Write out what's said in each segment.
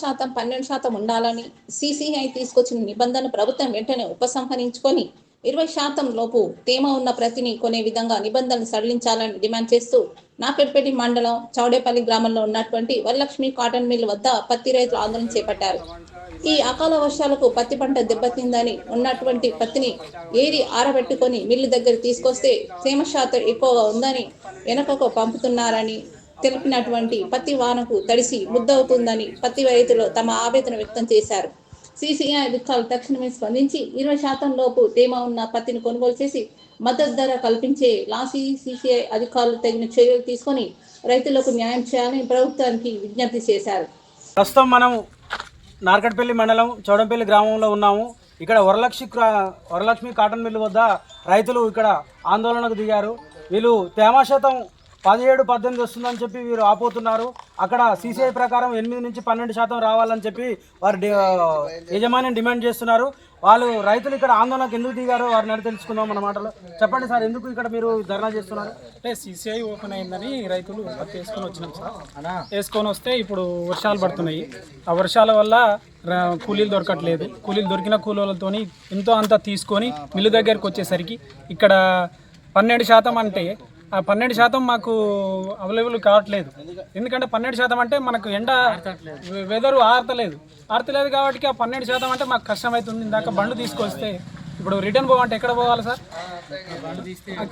శాతం పన్నెండు శాతం ఉండాలని సిసిఐ తీసుకొచ్చిన నిబంధన ప్రభుత్వం వెంటనే ఉపసంహరించుకొని ఇరవై శాతం లోపు తేమ ఉన్న ప్రతిని కొనే విధంగా నిబంధనలు సడలించాలని డిమాండ్ చేస్తూ నాపెట్పేటి మండలం చౌడేపల్లి గ్రామంలో ఉన్నటువంటి వరలక్ష్మి కాటన్ మిల్ వద్ద పత్తి రైతులు ఆందోళన చేపట్టారు. ఈ అకాల వర్షాలకు పత్తి పంట దెబ్బతిందని ఉన్నటువంటి పత్తిని ఏరి ఆరబెట్టుకొని మిల్లు దగ్గర తీసుకొస్తే తేమ శాతం ఎక్కువగా ఉందని వెనకకు పంపుతున్నారని తెలిపినటువంటి పత్తి వానకు తడిసి ముద్దవుతుందని పత్తి రైతులు తమ ఆవేదన వ్యక్తం చేశారు. సిసిఐ అధికారులు తక్షణమే స్పందించి ఇరవై శాతం లోపు తేమ ఉన్న పత్తిని కొనుగోలు చేసి మద్దతు ధర కల్పించే లాసీ సిసిఐ అధికారులు తగిన చర్యలు తీసుకొని రైతులకు న్యాయం చేయాలని ప్రభుత్వానికి విజ్ఞప్తి చేశారు. ప్రస్తుతం మనం నార్కట్పల్లి మండలం చౌడంపల్లి గ్రామంలో ఉన్నాము. ఇక్కడ వరలక్ష్మి వరలక్ష్మి కాటన్ మిల్లు వద్ద రైతులు ఇక్కడ ఆందోళనకు దిగారు. వీళ్ళు తేమ శాతం పదిహేడు పద్దెనిమిది వస్తుందని చెప్పి వీరు ఆపోతున్నారు. అక్కడ సీసీఐ ప్రకారం ఎనిమిది నుంచి పన్నెండు శాతం రావాలని చెప్పి వారు యజమాని డిమాండ్ చేస్తున్నారు. వాళ్ళు రైతులు ఇక్కడ ఆందోళనకు ఎందుకు దిగారో వారిని అడిగి తెలుసుకుందాం మన మాటలో. చెప్పండి సార్ ఎందుకు ఇక్కడ మీరు ధర్నా చేస్తున్నారు? అంటే సీసీఐ ఓపెన్ అయిందని రైతులు వేసుకొని వచ్చినాం సార్. వేసుకొని వస్తే ఇప్పుడు వర్షాలు పడుతున్నాయి. ఆ వర్షాల వల్ల కూలీలు దొరకట్లేదు. కూలీలు దొరికిన కూలీలతోని ఎంతో అంత తీసుకొని మిల్లు దగ్గరికి వచ్చేసరికి ఇక్కడ పన్నెండు శాతం అంటే పన్నెండు శాతం మాకు అవైలబుల్ కావట్లేదు. ఎందుకంటే పన్నెండు శాతం అంటే మనకు ఎండ వెదరు ఆరతలేదు. ఆరతలేదు కాబట్టి ఆ పన్నెండు శాతం అంటే మాకు కష్టం అవుతుంది ఇందాక బండ్లు తీసుకొస్తే ఇప్పుడు రిటర్న్ పోవంటే ఎక్కడ పోవాలి సార్?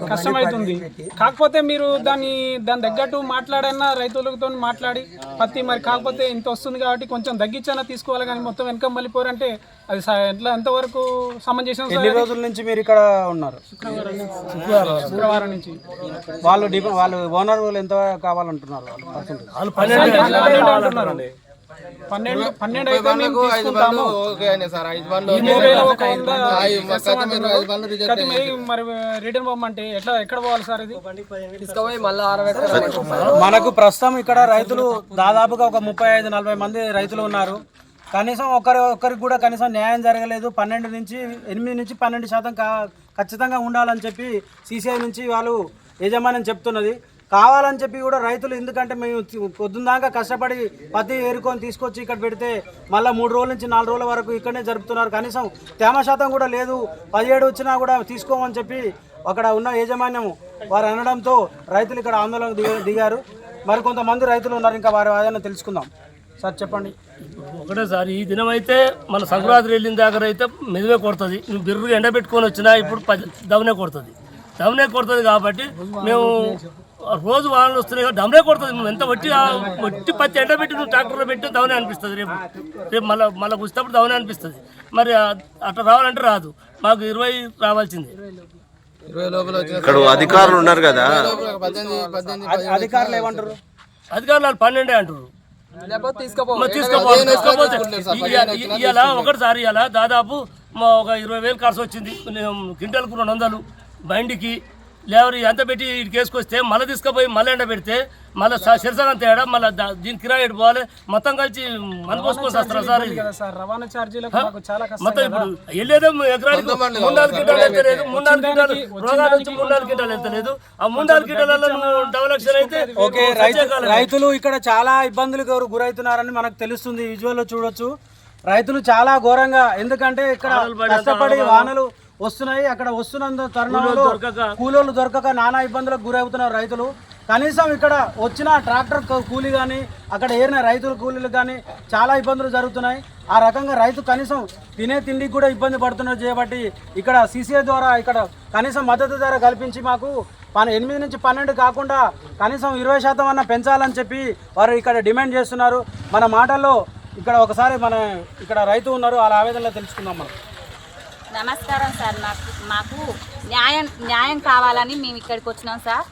కష్టం అవుతుంది కాకపోతే మీరు దాన్ని దాని తగ్గట్టు మాట్లాడన్నా రైతులతో మాట్లాడి పత్తి మరి కాకపోతే ఇంత వస్తుంది కాబట్టి కొంచెం తగ్గించైనా తీసుకోవాలి కానీ మొత్తం వెనక మళ్ళీపోరంటే అది స- ఎట్లా ఎంతవరకు సమంజసం సార్ ఎన్ని రోజుల నుంచి మీరు ఇక్కడ ఉన్నారు? శుక్రవారం నుంచి. వాళ్ళు వాళ్ళు ఓనర్ వాళ్ళు ఎంత కావాలంటున్నారు? పన్నెండు అంటున్నారు పన్నెండు పన్నెండు అయితే మేము తీసుకుంటాము. ఈ మూడు వేల ఒక వంద ఇస్తాం అంటున్నారు. కత్తి మరి మరి రిటర్న్ పోమంటే ఎట్లా ఎక్కడ పోవాలి సార్ ఇది? మనకు ప్రస్తుతం ఇక్కడ రైతులు దాదాపుగా ఒక ముప్పై ఐదు నలభై మంది రైతులు ఉన్నారు. కనీసం ఒకరి ఒక్కరికి కూడా కనీసం న్యాయం జరగలేదు. పన్నెండు నుంచి ఎనిమిది నుంచి పన్నెండు శాతం ఖచ్చితంగా ఉండాలని చెప్పి సీసీఐ నుంచి వాళ్ళు యజమాని చెప్తున్నది. కావాలని చెప్పి కూడా రైతులు ఎందుకంటే మేము తి- పొద్దున్నాక కష్టపడి పత్తి ఏరుకొని తీసుకొచ్చి ఇక్కడ పెడితే మళ్ళీ మూడు రోజుల నుంచి నాలుగు రోజుల వరకు ఇక్కడనే జరుపుతున్నారు. కనీసం తేమ శాతం కూడా లేదు. పదిహేడు వచ్చినా కూడా తీసుకోమని చెప్పి అక్కడ ఉన్న యాజమాన్యం వారు అనడంతో రైతులు ఇక్కడ ఆందోళన దిగ- దిగారు. మరి కొంతమంది రైతులు ఉన్నారు. ఇంకా వారి ఏదైనా తెలుసుకుందాం. సార్ చెప్పండి. ఒకటేసారి ఈ దినం అయితే మన సంక్రాంతి వెళ్ళిన దగ్గర అయితే మెదువే కొడుతుంది. నువ్వు బిర్రుగా ఎండబెట్టుకొని వచ్చినా ఇప్పుడు పది దవనే కొడుతుంది. దవనే కొడుతుంది కాబట్టి మేము రోజు వానలు వస్తున్నాయి దవనే కొడుతుంది. మేము ఎంత వట్టి వట్టి పత్తి ఎండబెట్టి నువ్వు ట్రాక్టర్లో పెట్టి దవనే అనిపిస్తుంది రేపు. రేపు మళ్ళీ మళ్ళీ వచ్చేటప్పుడు దవనే అనిపిస్తుంది. మరి అట్లా రావాలంటే రాదు. మాకు ఇరవై రావాల్సిందే. ఇక్కడ అధికారులు ఉన్నారు కదా. అధి- అధికారులు ఏమంటారు? అధికారులు వాళ్ళు పన్నెండే అంటారు. తీసుకోపోతే ఇవాళ ఒకటిసారి ఇవాళ దాదాపు మా ఒక ఇరవై వేలు ఖర్చు వచ్చింది. నేను క్వింటల్కు రెండు వందలు బండికి లేవరు ఎంత పెట్టి ఇటు కేసుకొస్తే మళ్ళీ తీసుకుపోయి మళ్ళీ ఎండ పెడితే మళ్ళీ సిరసగం తేడా మళ్ళీ దీని కిరాయి ఎటు పోవాలి? మొత్తం కలిసి మన పోసుకొని వస్తారా సార్ రవాణా మొత్తం ఇప్పుడు వెళ్ళేదో ఎకరానికి మూడు నాలుగు కింటాలు వెళ్తలేదు మూడు నాలుగు కింటాలు రోగాలు వచ్చి మూడు నాలుగు కింటాలు వెళ్తలేదు. ఆ మూడు నాలుగు కింటాలలో నువ్వు డబల్ లక్షలు అయితే ఓకే రైతు రైతులు ఇక్కడ చాలా ఇబ్బందులకు గురి- గురవుతున్నారని మనకు తెలుస్తుంది విజువల్లో చూడొచ్చు. రైతులు చాలా ఘోరంగా ఎందుకంటే ఇక్కడ కష్టపడి వానలు వస్తున్నాయి. అక్కడ వస్తున్నంత తరుణంలో కూలీలు దొరకక. నానా ఇబ్బందులకు గురవుతున్నారు రైతులు. కనీసం ఇక్కడ వచ్చిన ట్రాక్టర్ కూలీ కానీ అక్కడ ఏరిన రైతుల కూలీలు కానీ చాలా ఇబ్బందులు జరుగుతున్నాయి. ఆ రకంగా రైతు కనీసం తినే తిండికి కూడా ఇబ్బంది పడుతున్నారు చేయబట్టి ఇక్కడ సీసీఐ ద్వారా ఇక్కడ కనీసం మద్దతు ధర కల్పించి మాకు పన ఎనిమిది నుంచి పన్నెండు కాకుండా కనీసం ఇరవై శాతం అన్న పెంచాలని చెప్పి వారు ఇక్కడ డిమాండ్ చేస్తున్నారు. మన మాటల్లో ఇక్కడ ఒకసారి మన ఇక్కడ రైతు ఉన్నారు. వాళ్ళ ఆవేదనలో తెలుసుకుందాం మనం. నమస్కారం సార్. నాకు మాకు న్యాయం న్యాయం కావాలని మేము ఇక్కడికి వచ్చినాం సార్.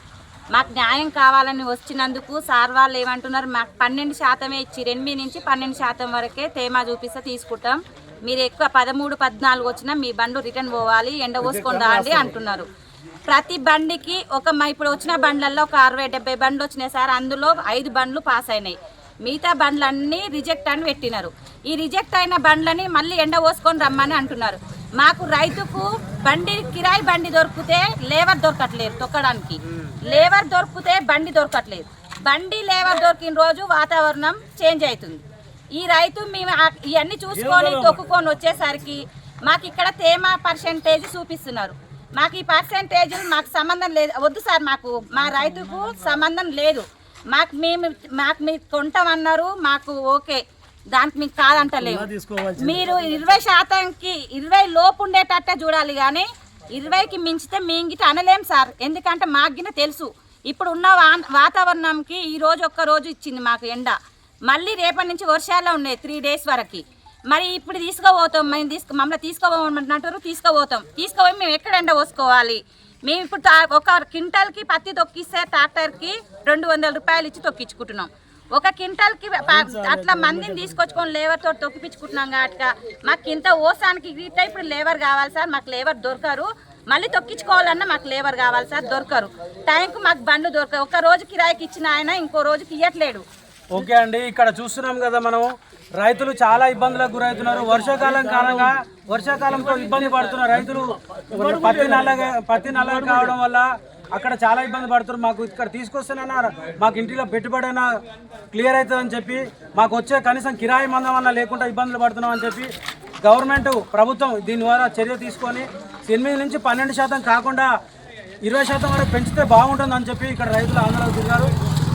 మాకు న్యాయం కావాలని వచ్చినందుకు సార్ వాళ్ళు ఏమంటున్నారు మాకు పన్నెండు శాతమే ఇచ్చి ఎనిమిది నుంచి పన్నెండు శాతం వరకే తేమ చూపిస్తే తీసుకుంటాం. మీరు ఎక్కువ పదమూడు పద్నాలుగు వచ్చినా మీ బండ్లు రిటర్న్ పోవాలి ఎండ పోసుకొని రాండి అంటున్నారు. ప్రతి బండికి ఒక మ- ఇప్పుడు వచ్చిన బండ్లలో ఒక అరవై డెబ్బై బండ్లు వచ్చినాయి సార్. అందులో ఐదు బండ్లు పాస్ అయినాయి. మిగతా బండ్లన్నీ రిజెక్ట్ అని పెట్టినారు. ఈ రిజెక్ట్ అయిన బండ్లని మళ్ళీ ఎండ పోసుకొని రమ్మని అంటున్నారు. మాకు రైతుకు బండి కిరాయి బండి దొరికితే లేబర్ దొరకట్లేదు తొక్కడానికి. లేబర్ దొరికితే బండి దొరకట్లేదు. బండి లేబర్ దొరికిన రోజు వాతావరణం చేంజ్ అవుతుంది. ఈ రైతు మేము ఇవన్నీ చూసుకొని తొక్కుకొని వచ్చేసరికి మాకు ఇక్కడ తేమ పర్సెంటేజ్ చూపిస్తున్నారు. మాకు ఈ పర్సెంటేజ్ మాకు సంబంధం లేదు. వద్దు సార్ మాకు మా రైతుకు సంబంధం లేదు. మాకు మేము మాకు మీరు కొంటామన్నారు మాకు ఓకే. దానికి మీకు కాదంటలేము మీరు ఇరవై శాతంకి ఇరవై లోపు ఉండేటట్టే చూడాలి కానీ ఇరవైకి మించితే మేము గిట్ట అనలేం సార్. ఎందుకంటే మాకు గిన్న తెలుసు. ఇప్పుడు ఉన్న వా- వాతావరణంకి ఈ రోజు ఒక్క రోజు ఇచ్చింది మాకు ఎండ. మళ్ళీ రేపటి నుంచి వర్షాలు ఉన్నాయి త్రీ డేస్ వరకు. మరి ఇప్పుడు తీసుకుపోతాం మేము తీసుకు మమ్మల్ని తీసుకోబోమంటున్నారు తీసుకుపోతాం. తీసుకుపోయి మేము ఎక్కడ ఎండ పోసుకోవాలి? మేము ఇప్పుడు ఒక క్వింటాల్కి పత్తి తొక్కిస్తే ట్రాక్టర్కి రెండు వందల రూపాయలు ఇచ్చి తొక్కించుకుంటున్నాం. ఒక క్వింటాల్కి ప- అట్లా మందిని తీసుకొచ్చుకొని లేబర్తో తొక్కిపించుకుంటున్నాం కాబట్టి మాకు ఇంత ఓసానికి గిట్ట ఇప్పుడు లేబర్ కావాలి సార్ మాకు లేబర్ దొరకరు. మళ్ళీ తొక్కించుకోవాలన్నా మాకు లేబర్ కావాలి సార్ దొరకరు. టైంకు మాకు బండ్లు దొరకరు ఒక రోజు కిరాయికి ఇచ్చిన ఆయన ఇంకో రోజుకి ఇవ్వట్లేడు ఓకే అండి ఇక్కడ చూస్తున్నాం కదా మనం. రైతులు చాలా ఇబ్బందులకు గురవుతున్నారు. వర్షాకాలం కారణంగా వర్షాకాలంతో ఇబ్బంది పడుతున్న రైతులు. పత్తి నల్లగా పత్తి నల్లగా కావడం వల్ల అక్కడ చాలా ఇబ్బంది పడుతున్నారు. మాకు ఇక్కడ తీసుకొస్తేనైనా మాకు ఇంటిలో పెట్టుబడి అయినా క్లియర్ అవుతుందని చెప్పి మాకు వచ్చే కనీసం కిరాయి మందమన్నా లేకుండా ఇబ్బందులు పడుతున్నామని చెప్పి గవర్నమెంట్ ప్రభుత్వం దీని ద్వారా చర్య తీసుకొని ఎనిమిది నుంచి పన్నెండు శాతం కాకుండా ఇరవై శాతం వరకు పెంచితే బాగుంటుందని చెప్పి ఇక్కడ రైతులు ఆందోళన తిరిగారు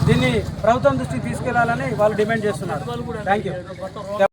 దీన్ని ప్రభుత్వం దృష్టికి తీసుకెళ్ళాలని వాళ్ళు డిమాండ్ చేస్తున్నారు. Thank you